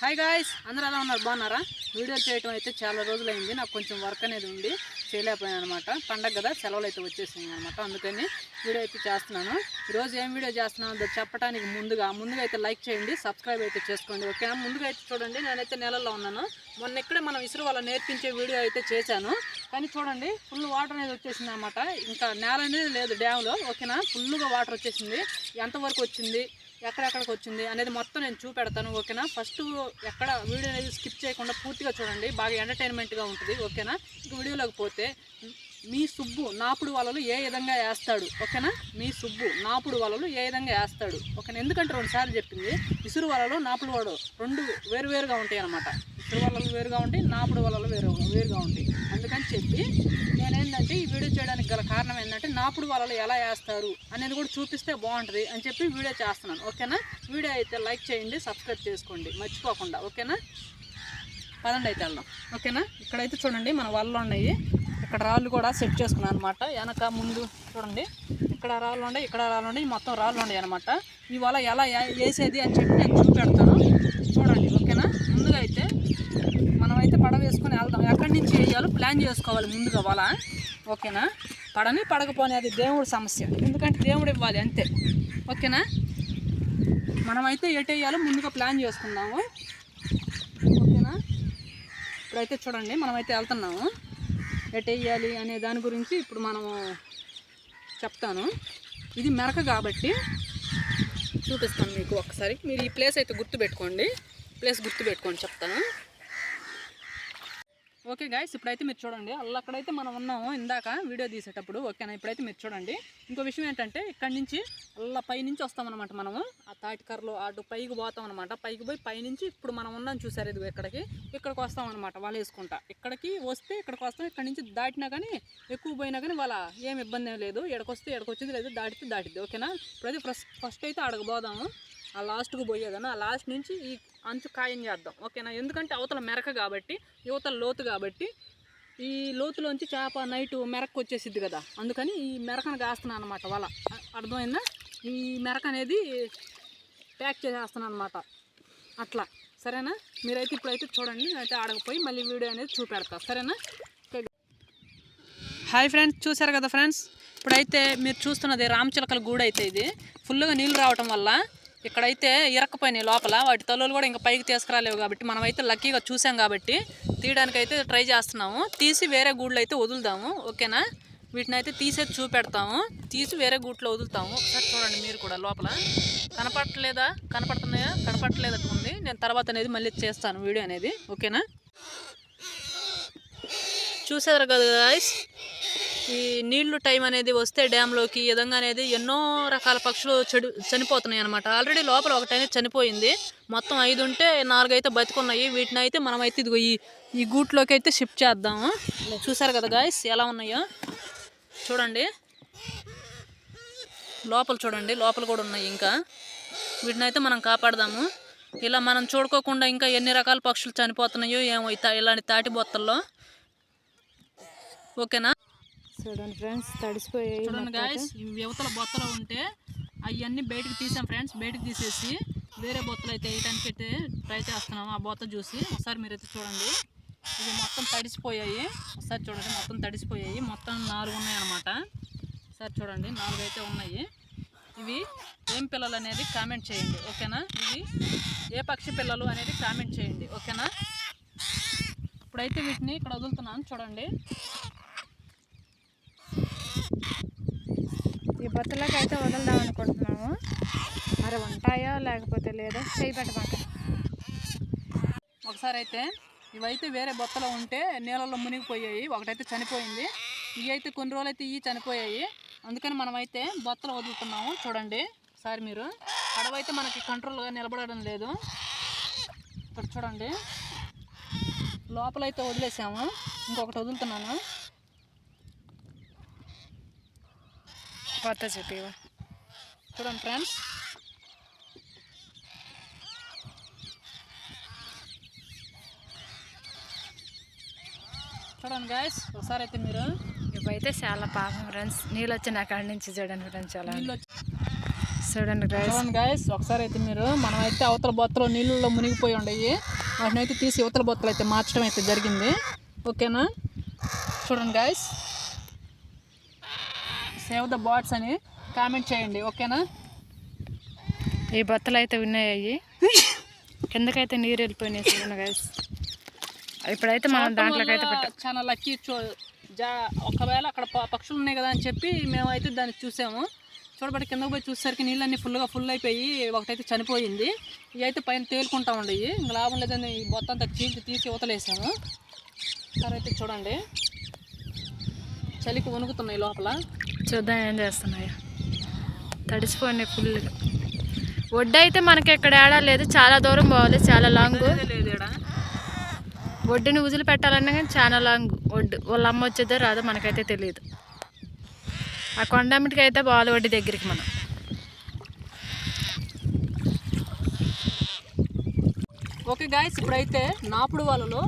Hi guys అందరూ ఎలా ఉన్నారు? బాగున్నారా? వీడియోలు చేయటం అయితే చాలా రోజులైంది. నాకు కొంచెం వర్క్ అనేది ఉండి చేయలేకపోయాను అనమాట పండగ కదా సెలవులు అయితే వచ్చేసింది అనమాట అందుకని వీడియో అయితే చేస్తున్నాను. ఈరోజు ఏం వీడియో చేస్తున్నాను? చెప్పడానికి ముందుగా ముందుగా అయితే లైక్ చేయండి సబ్స్క్రైబ్ అయితే చేసుకోండి ఓకేనా ముందుగా అయితే చూడండి. నేనైతే నెలల్లో ఉన్నాను. మొన్న ఇక్కడే మనం ఇసురు వాళ్ళ నేర్పించే వీడియో అయితే చేశాను. కానీ చూడండి ఫుల్ వాటర్ అనేది వచ్చేసింది అనమాట ఇంకా నేల అనేది లేదు డ్యామ్లో ఓకేనా? ఫుల్గా వాటర్ వచ్చేసింది. ఎంతవరకు వచ్చింది? ఎక్కడెక్కడికి వచ్చింది అనేది మొత్తం నేను చూపెడతాను ఓకేనా? ఫస్ట్ ఎక్కడ వీడియో అనేది స్కిప్ చేయకుండా పూర్తిగా చూడండి. బాగా ఎంటర్టైన్మెంట్గా ఉంటుంది ఓకేనా? ఇంక వీడియోలోకి పోతే మీ సుబ్బు నాపుడు వలలు ఏ విధంగా వేస్తాడు? ఓకేనా? మీ సుబ్బు నాపుడు వలలు ఏ విధంగా వేస్తాడు? ఓకేనా? ఎందుకంటే రెండుసార్లు చెప్పింది. ఇసురు వలలు నాపుడు వలలు రెండు వేరు వేరుగా ఉంటాయి అనమాట ఇసురు వలలు వేరుగా ఉంటాయి నాపుడు వలలు వేరు వేరుగా ఉంటాయి. అందుకని చెప్పి నేనేంటంటే ఈ వీడియో చేయడానికి గల కారణం ఏంటంటే నాపుడు వలలు ఎలా వేస్తారు అనేది కూడా చూపిస్తే బాగుంటుంది అని చెప్పి వీడియో చేస్తున్నాను. ఓకేనా? వీడియో అయితే లైక్ చేయండి సబ్స్క్రైబ్ చేసుకోండి. మర్చిపోకుండా. ఓకేనా? పదండి అయితే వెళ్దాం. ఓకేనా? ఇక్కడైతే చూడండి మన వల్ల ఉన్నాయి. ఇక్కడ రాళ్ళు కూడా సెట్ చేసుకున్నాను అనమాట వెనక ముందు చూడండి. ఇక్కడ రాళ్ళు ఉండే ఇక్కడ రాళ్ళు ఉండే మొత్తం రాళ్ళు ఉండే అనమాట ఇవాళ ఎలా ఏ- వేసేది అని చెప్పి నేను చూపెడతాను. చూడండి ఓకేనా? ముందుగా అయితే మనం అయితే పడవ వేసుకొని వెళ్దాం. ఎక్కడి నుంచి వేయాలో ప్లాన్ చేసుకోవాలి ముందుగా వల ఓకేనా? పడని పడకపోని అది దేవుడి సమస్య. ఎందుకంటే దేవుడు ఇవ్వాలి అంతే. ఓకేనా? మనమైతే ఎటు వేయాలో ముందుగా ప్లాన్ చేసుకుందాము. ఓకేనా? ఇప్పుడైతే చూడండి మనమైతే వెళ్తున్నాము. ఎటు వేయాలి అనే దాని గురించి ఇప్పుడు మనము చెప్తాను. ఇది మెరక కాబట్టి చూపిస్తాను మీకు ఒకసారి. మీరు ఈ ప్లేస్ అయితే గుర్తుపెట్టుకోండి. ప్లేస్ గుర్తుపెట్టుకోండి చెప్తాను. ఓకే గాయస్ ఇప్పుడైతే మీరు చూడండి అలా అక్కడైతే మనం ఉన్నాము ఇందాక వీడియో తీసేటప్పుడు ఓకేనా? ఇప్పుడైతే మీరు చూడండి. ఇంకో విషయం ఏంటంటే ఇక్కడ నుంచి అల్ల పైనుంచి వస్తామన్నమాట మనము. ఆ తాటికర్రలో అటు పైకి పోతాం అనమాట పైకి పోయి పైనుంచి ఇప్పుడు మనం ఉన్నాం చూసారు ఇది ఇక్కడికి. ఇక్కడికి వస్తాం అనమాట వేసుకుంటా. ఇక్కడికి వస్తే ఇక్కడికి వస్తాం ఇక్కడ నుంచి దాటినా కానీ ఎక్కువ పోయినా కానీ వాళ్ళ ఏం ఇబ్బంది ఏం లేదు. ఎక్కడికి వస్తే లేదు దాటితే దాటిద్ది ఓకేనా? ఇప్పుడైతే ఫస్ట్ ఫస్ట్ అయితే అడగబోదాము ఆ లాస్ట్కు పోయేదన్న. ఆ లాస్ట్ నుంచి ఈ అంచు ఖాయం చేద్దాం. ఓకేనా? ఎందుకంటే అవతల మెరక కాబట్టి యువతల లోతు కాబట్టి ఈ లోతులోంచి చేప నైట్ మెరకు వచ్చేసిద్ది కదా. అందుకని ఈ మెరకను కాస్తున్నాను అనమాట వల. అర్థమైందా? ఈ మెరక అనేది ప్యాక్ చేసేస్తున్నాను అనమాట అట్లా. సరేనా? మీరైతే ఇప్పుడైతే చూడండి నేనైతే ఆడకపోయి మళ్ళీ వీడియో అనేది చూపెడతా. సరేనా? హాయ్ ఫ్రెండ్స్ చూసారు కదా ఫ్రెండ్స్? ఇప్పుడైతే మీరు చూస్తున్నది రామచిలకల గూడు అయితే ఇది. ఫుల్గా నీళ్ళు రావటం వల్ల ఇక్కడైతే ఇరక్కపోయినాయి లోపల. వాటి తలలు కూడా ఇంకా పైకి తీసుకురాలేవు కాబట్టి మనమైతే లక్కీగా చూసాం కాబట్టి తీయడానికైతే ట్రై చేస్తున్నాము. తీసి వేరే గూళ్ళు అయితే వదులుదాము. ఓకేనా? వీటిని అయితే తీసేది చూపెడతాము. తీసి వేరే గూట్లో వదులుతాము. ఒకసారి చూడండి మీరు కూడా లోపల. కనపడట్లేదా? కనపడుతున్నాయా? కనపడట్లేదట్టు ఉంది నేను తర్వాత అనేది మళ్ళీ చేస్తాను వీడియో అనేది. ఓకేనా? చూసారు కదా గాయస్ ఈ నీళ్ళు టైం అనేది వస్తే డ్యాంలోకి ఈ విధంగా అనేది ఎన్నో రకాల పక్షులు చెడు చనిపోతున్నాయి అనమాట ఆల్రెడీ లోపల ఒకటైతే చనిపోయింది. మొత్తం ఐదు ఉంటే నాలుగైతే బతుకున్నాయి. వీటిని అయితే మనం అయితే ఇదిగో ఈ ఈ గూట్లోకి అయితే షిఫ్ట్ చేద్దాము. చూసారు కదా గాయస్ ఎలా ఉన్నాయో? చూడండి. లోపల చూడండి లోపల కూడా ఉన్నాయి ఇంకా. వీటిని అయితే మనం కాపాడదాము. ఇలా మనం చూడుకోకుండా ఇంకా ఎన్ని రకాల పక్షులు చనిపోతున్నాయో ఏమో ఇలాంటి తాటి బొత్తల్లో. ఓకేనా? చూడండి ఫ్రెండ్స్ తడిసిపోయాయి చూడండి గాయస్ యువతల బొత్తలు ఉంటే అవన్నీ బయటకు తీసాం ఫ్రెండ్స్ బయటకు తీసేసి వేరే బొత్తలు అయితే వేయడానికి అయితే ట్రై చేస్తున్నాము ఆ బొత్త చూసి ఒకసారి మీరైతే చూడండి. ఇవి మొత్తం తడిసిపోయాయి. ఒకసారి చూడండి మొత్తం తడిసిపోయాయి. మొత్తం నాలుగు ఉన్నాయి అన్నమాట ఒకసారి చూడండి నాలుగు అయితే ఉన్నాయి. ఇవి ఏం పిల్లలు అనేది కామెంట్ చేయండి ఓకేనా? ఇవి ఏ పక్షి పిల్లలు అనేది కామెంట్ చేయండి ఓకేనా? ఇప్పుడైతే వీటిని ఇక్కడ వదులుతున్నాను చూడండి. ఈ బొత్తలోకి అయితే వదలదాం అనుకుంటున్నాము. మరి ఉంటాయో లేకపోతే లేదో చేయి పెట్టమాట. ఒకసారి అయితే ఇవైతే వేరే బొత్తలో ఉంటే నీళ్ళలో మునిగిపోయాయి. ఒకటైతే చనిపోయింది. ఇవి అయితే కొన్ని రోజులు అయితే ఇవి చనిపోయాయి. అందుకని మనమైతే బొత్తలు వదులుతున్నాము. చూడండి ఒకసారి మీరు. పడవైతే మనకి కంట్రోల్గా నిలబడడం లేదు. ఇక్కడ చూడండి లోపలైతే వదిలేసాము. ఇంకొకటి వదులుతున్నాను. కొత్త చెప్పి చూడండి ఫ్రెండ్స్ చూడండి గాయస్ ఒకసారి అయితే మీరు ఇవైతే చాలా పాపం ఫ్రెండ్స్ నీళ్ళు వచ్చిన అక్కడి నుంచి చూడండి ఫ్రెండ్స్ చాలా. చూడండి గాయస్ చూడండి గాయస్ ఒకసారి అయితే మీరు మనం అయితే అవతల బొత్తలో నీళ్ళలో మునిగిపోయి ఉండయి. వాటిని అయితే తీసి యువతల బొత్తలు అయితే మార్చడం అయితే జరిగింది. ఓకేనా చూడండి గాయస్ సేవ్ ద బాట్స్ అని కామెంట్ చేయండి ఓకేనా? ఈ బత్తలు అయితే ఉన్నాయి కిందకైతే నీరు వెళ్ళిపోయినాయి ఇప్పుడైతే మనం దాంట్లోకి అయితే పెట్టాం చాలా లక్కీ చూ జా ఒకవేళ అక్కడ పక్షులు ఉన్నాయి కదా అని చెప్పి మేమైతే దాన్ని చూసాము. చూడబట్టి కిందకు పోయి చూసేసరికి నీళ్ళన్నీ ఫుల్గా ఫుల్ అయిపోయి ఒకటైతే చనిపోయింది. ఇవి అయితే పైన తేలుకుంటా ఉండయి. ఇంకా లాభం లేదని ఈ మొత్తం అంతా చీల్చి తీసి యువతలేసాము సరే అయితే చూడండి. చలికి వణుకుతున్నాయి లోపల. చూద్దాం ఏం చేస్తున్నాయో. తడిసిపోయినాయి ఫుల్గా వడ్డు అయితే మనకి ఎక్కడ ఏడా లేదు చాలా దూరం పోవాలి చాలా లాంగ్. వడ్డుని ఉజులు పెట్టాలన్నా కానీ చాలా లాంగ్ వడ్డు వాళ్ళ అమ్మ వచ్చేదో రాదో మనకైతే తెలియదు. ఆ కొండమిటికి అయితే పోవాలి వడ్డీ దగ్గరికి మనం. ఓకే గాయస్ ఇప్పుడైతే నాపుడు వాళ్ళలో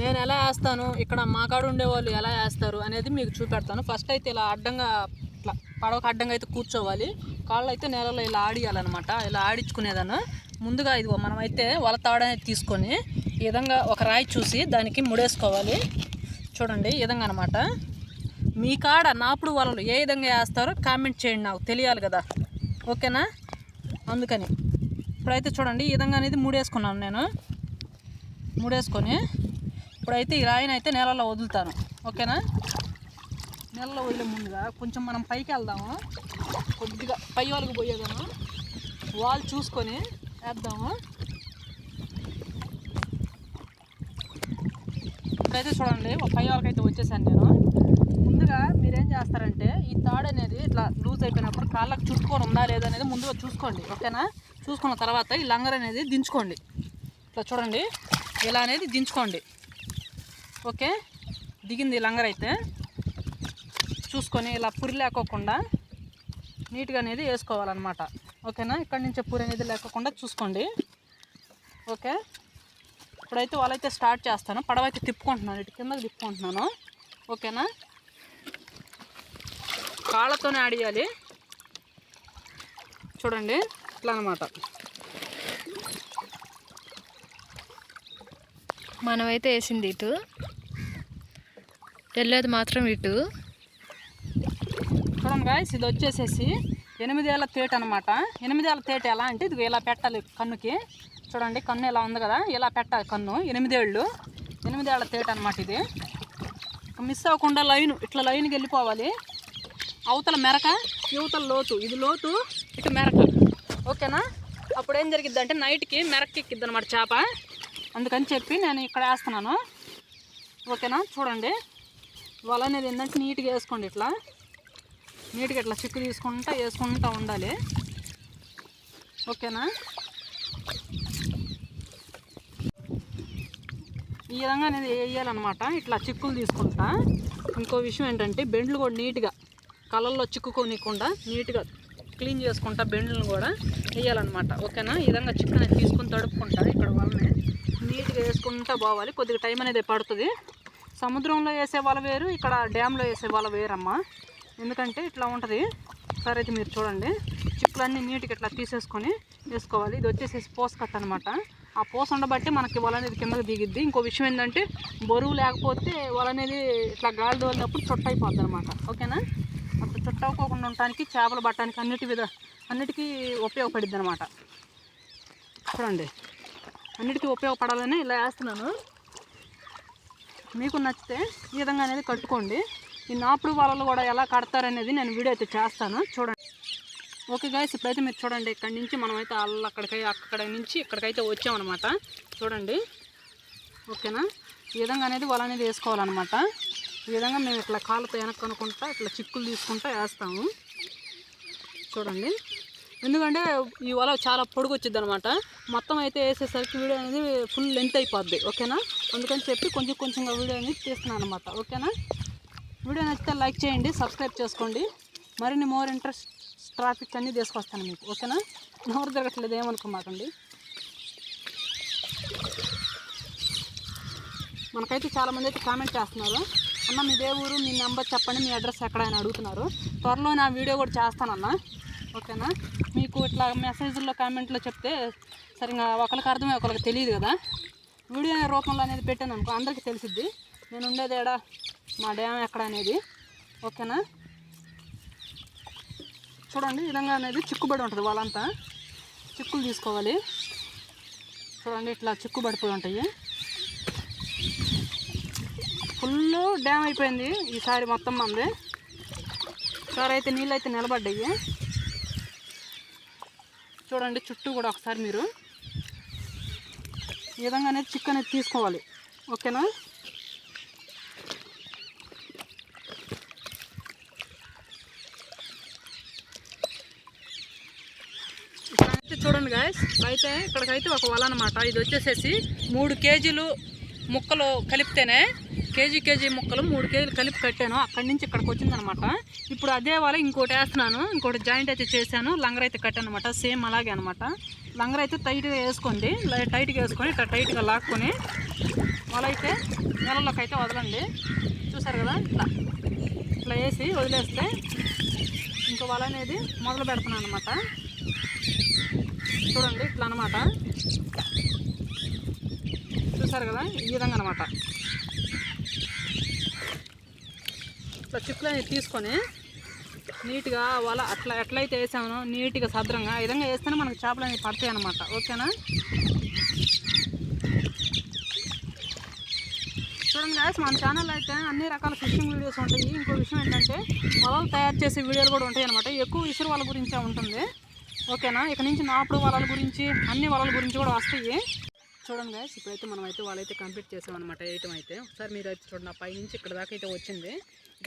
నేను ఎలా వేస్తాను? ఇక్కడ మా కాడ ఉండేవాళ్ళు ఎలా వేస్తారు? అనేది మీకు చూపెడతాను. ఫస్ట్ అయితే ఇలా అడ్డంగా ఇట్లా పడవకు అడ్డంగా అయితే కూర్చోవాలి. కాళ్ళు అయితే నేలలో ఇలా ఆడియాలన్నమాట. ఇలా ఆడించుకునేదాన్ని. ముందుగా ఇది మనం అయితే వల తీసుకొని ఈ విధంగా ఒక రాయి చూసి దానికి ముడేసుకోవాలి. చూడండి ఈ విధంగా అనమాట మీ కాడ నాపుడు వలలు ఏ విధంగా వేస్తారో కామెంట్ చేయండి నాకు. తెలియాలి కదా. ఓకేనా? అందుకని. ఇప్పుడైతే చూడండి ఈ విధంగా అనేది మూడేసుకున్నాను నేను. మూడేసుకొని ఇప్పుడైతే ఈ రాయిని అయితే నేలలో వదులుతాను. ఓకేనా? నెలలో వదిలే ముందుగా కొంచెం మనం పైకి వెళ్దాము. కొద్దిగా పై వాళ్ళకి పోయేదాము వాళ్ళు చూసుకొని వేద్దాము. ఇప్పుడైతే చూడండి ఒక పై వాళ్ళకైతే వచ్చేసాను నేను. ముందుగా మీరేం చేస్తారంటే ఈ తాడు అనేది ఇట్లా లూజ్ అయిపోయినప్పుడు కాళ్ళకి చుట్టుకొని ఉందా లేదా అనేది ముందుగా చూసుకోండి. ఓకేనా? చూసుకున్న తర్వాత ఈ లంగర్ అనేది దించుకోండి. ఇట్లా చూడండి ఇలా అనేది దించుకోండి. ఓకే? దిగింది లంగర్ అయితే. చూసుకొని ఇలా పురి లేకోకుండా నీట్గా అనేది వేసుకోవాలన్నమాట. ఓకేనా? ఇక్కడి నుంచి పురి అనేది లేకోకుండా చూసుకోండి. ఓకే? ఇప్పుడైతే వాళ్ళైతే స్టార్ట్ చేస్తాను. పడవ అయితే తిప్పుకుంటున్నాను. ఇటు కిందకి తిప్పుకుంటున్నాను. ఓకేనా? కాళ్ళతోనే ఆడియాలి. చూడండి. ఇట్లా అనమాట మనమైతే వేసింది ఇటు. తెల్లది మాత్రం ఇటు. చూడండి గాయస్ ఇది వచ్చేసేసి ఎనిమిదేళ్ళ తేట అనమాట ఎనిమిదేళ్ళ తేట ఎలా అంటే ఇది ఇలా పెట్టాలి కన్నుకి. చూడండి కన్ను ఇలా ఉంది కదా? ఇలా పెట్టాలి కన్ను. ఎనిమిదేళ్ళు. ఎనిమిదేళ్ళ తేట అనమాట ఇది. మిస్ అవ్వకుండా లైన్ ఇట్లా లైన్కి వెళ్ళిపోవాలి. అవతల మెరక యువతల లోతు. ఇది లోతు ఇటు మెరక. ఓకేనా? అప్పుడు ఏం జరిగిద్ది అంటే నైట్కి మెరక్కి ఎక్కిద్ది అనమాట చేప. అందుకని చెప్పి నేను ఇక్కడ వేస్తున్నాను. ఓకేనా? చూడండి. వల అనేది ఏంటంటే నీట్గా వేసుకోండి ఇట్లా. నీట్గా ఇట్లా చిక్కు తీసుకుంటా వేసుకుంటూ ఉండాలి. ఓకేనా? ఈ విధంగా అనేది వేయాలన్నమాట. ఇట్లా చిక్కులు తీసుకుంటా. ఇంకో విషయం ఏంటంటే బెండ్లు కూడా నీట్గా కలర్లో చిక్కుకోనికుండా నీట్గా క్లీన్ చేసుకుంటా బెండ్లను కూడా వేయాలన్నమాట. ఓకేనా? ఈ విధంగా చిక్కు అనేది తీసుకుని తడుపుకుంటా. ఇక్కడ వాళ్ళని నీట్గా వేసుకుంటా పోవాలి కొద్దిగా టైం అనేది పడుతుంది. సముద్రంలో వేసే వల వేరు ఇక్కడ డ్యామ్లో వేసే వల వేరమ్మా. ఎందుకంటే ఇట్లా ఉంటుంది. సరే అయితే మీరు చూడండి. చిక్కులన్నీ నీట్గా ఇట్లా తీసేసుకొని వేసుకోవాలి. ఇది వచ్చేసేసి పోస్ కట్ట అనమాట ఆ పోస ఉండబట్టి మనకి వల అనేది కిందకి దిగిద్ది. ఇంకో విషయం ఏంటంటే బరువు లేకపోతే వల అనేది ఇట్లా గాలి తోలినప్పుడు చుట్ట అయిపోద్ది అనమాట ఓకేనా? అప్పుడు చుట్ట ఉండటానికి చేపలు పట్టడానికి అన్నిటి విధ అన్నిటికీ ఉపయోగపడిద్ది అనమాట చూడండి. అన్నిటికీ ఉపయోగపడాలని ఇలా వేస్తున్నాను. మీకు నచ్చితే ఈ విధంగా అనేది కట్టుకోండి. ఈ నాపుడు వాళ్ళలు కూడా ఎలా కడతారనేది నేను వీడియో అయితే చేస్తాను. చూడండి. ఓకే గాయస్ ఇప్పుడైతే మీరు చూడండి ఇక్కడ నుంచి మనమైతే అల్ల అక్కడికై అక్కడ నుంచి ఇక్కడికైతే వచ్చామన్నమాట. చూడండి. ఓకేనా? ఈ విధంగా అనేది వల అనేది వేసుకోవాలన్నమాట. ఈ విధంగా మేము ఇట్లా కాళ్ళతో వెనక్కి అనుకుంటా ఇట్లా చిక్కులు తీసుకుంటా వేస్తాము. చూడండి. ఎందుకంటే ఈ వల చాలా పొడుగు వచ్చింది అనమాట మొత్తం అయితే వేసేసరికి వీడియో అనేది ఫుల్ లెంత్ అయిపోద్ది. ఓకేనా? అందుకని చెప్పి కొంచెం కొంచెంగా వీడియో అనేది తీస్తున్నాను అనమాట ఓకేనా? వీడియో నచ్చితే లైక్ చేయండి సబ్స్క్రైబ్ చేసుకోండి. మరిన్ని మోర్ ఇంట్రెస్ట్ ట్రాఫిక్ అన్నీ తీసుకొస్తాను మీకు. ఓకేనా? నోరు తిరగట్లేదు ఏమనుకోమాకండి. మనకైతే చాలామంది అయితే కామెంట్ చేస్తున్నారు. అన్న మీదే ఊరు మీ నెంబర్ చెప్పండి మీ అడ్రస్ ఎక్కడ అని అడుగుతున్నారు. త్వరలో నా వీడియో కూడా చేస్తానన్నా. ఓకేనా? మీకు ఇట్లా మెసేజ్లో కామెంట్లో చెప్తే సరిగా ఒకరికి అర్థమై ఒకరికి తెలియదు కదా? వీడియో రూపంలో అనేది పెట్టాను అనుకో అందరికీ తెలిసిద్ది. నేను ఉండేది ఏడా? మా డ్యామ్ ఎక్కడ అనేది. ఓకేనా? చూడండి ఈ విధంగా అనేది చిక్కుబడి ఉంటుంది వాళ్ళంతా. చిక్కులు తీసుకోవాలి. చూడండి ఇట్లా చిక్కుబడిపోయి ఉంటాయి. ఫుల్ డ్యామ్ అయిపోయింది. ఈసారి మొత్తం మంది. సార్ అయితే నీళ్ళు అయితే నిలబడ్డాయి. చూడండి చుట్టూ కూడా ఒకసారి మీరు ఈ విధంగా అనేది చిక్కు అనేది తీసుకోవాలి. ఓకేనా? ఇక్కడైతే చూడండి గాయస్ అయితే ఇక్కడికైతే ఒక వల అనమాట ఇది వచ్చేసేసి మూడు కేజీలు ముక్కలు కలిపితేనే కేజీ కేజీ ముక్కలు మూడు కేజీలు కలిపి కట్టాను. అక్కడి నుంచి ఇక్కడికి వచ్చిందనమాట. ఇప్పుడు అదే వాళ్ళ ఇంకోటి వేస్తున్నాను. ఇంకోటి జాయింట్ అయితే చేశాను. లంగర్ అయితే కట్టాను అనమాట సేమ్ అలాగే అనమాట లంగర్ అయితే టైట్గా వేసుకోండి టైట్గా వేసుకొని ఇట్లా టైట్గా లాక్కొని వల అయితే నెలలోకి అయితే వదలండి. చూసారు కదా? ఇట్లా ఇట్లా వేసి వదిలేస్తే ఇంకో వల అనేది మొదలు పెడుతున్నాను అనమాట చూడండి ఇట్లా అనమాట చూసారు కదా? ఈ విధంగా అనమాట ఇట్లా తీసుకొని నీట్గా వల అట్లా ఎట్లయితే వేసామో నీట్గా సద్రంగా ఈ విధంగా వేస్తేనే మనకు చేపలు అనేవి పడతాయి అనమాట ఓకేనా? చూడండి గాయస్ మన ఛానల్ అయితే అన్ని రకాల ఫిషింగ్ వీడియోస్ ఉంటాయి. ఇంకో విషయం ఏంటంటే వలలు తయారు చేసే వీడియోలు కూడా ఉంటాయి అనమాట ఎక్కువ ఇసురు వాళ్ళ గురించే ఉంటుంది. ఓకేనా? ఇక నుంచి నాపుడు వలల గురించి అన్ని వలల గురించి కూడా వస్తాయి. చూడండి గాయస్ ఇప్పుడైతే మనం అయితే వాళ్ళైతే కంప్లీట్ చేసాం అనమాట వేయటం అయితే. ఒకసారి మీరు అయితే చూడండి ఆ పై నుంచి ఇక్కడ దాకా అయితే వచ్చింది.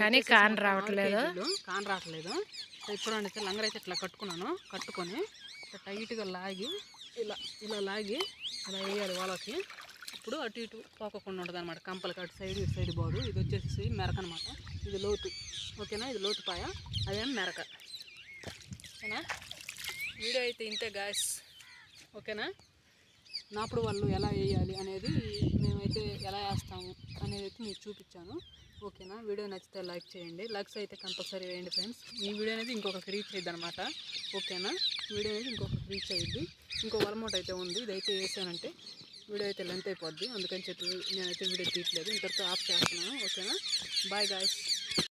కానీ కాన్ రావట్లేదు. కాన్ రావట్లేదు. చూడండి అయితే లంగర్ అయితే ఇట్లా కట్టుకున్నాను. కట్టుకొని ఇట్లా టైట్గా లాగి ఇలా ఇలా లాగి అలా వేయాలి వాళ్ళకి. ఇప్పుడు అటు ఇటు పోకకుండా ఉంటుంది అనమాట కంపలకి అటు సైడ్ ఇటు సైడ్ పోదు ఇది వచ్చేసి మెరక అనమాట ఇది లోతు. ఓకేనా? ఇది లోతు పాయ. అదేం మెరక. ఓకేనా? వీడియో అయితే ఇంతే గాయస్ ఓకేనా? నాప్పుడు వాళ్ళు ఎలా వేయాలి అనేది మేమైతే ఎలా వేస్తాము అనేది అయితే మీకు చూపించాను. ఓకేనా? వీడియో నచ్చితే లైక్ చేయండి. లైక్స్ అయితే కంపల్సరీ వేయండి ఫ్రెండ్స్. ఈ వీడియో అనేది ఇంకొకరికి రీచ్ అయ్యింది అనమాట ఓకేనా? వీడియో అనేది ఇంకొకరికి రీచ్ అయ్యింది ఇంకో వలమోట్ అయితే ఉంది. ఇదైతే వేసానంటే వీడియో అయితే లెంత్ అయిపోద్ది. అందుకని చెప్పి నేనైతే వీడియో తీయట్లేదు. ఇంతవరకు ఆఫ్ చేస్తున్నాను. ఓకేనా? Bye guys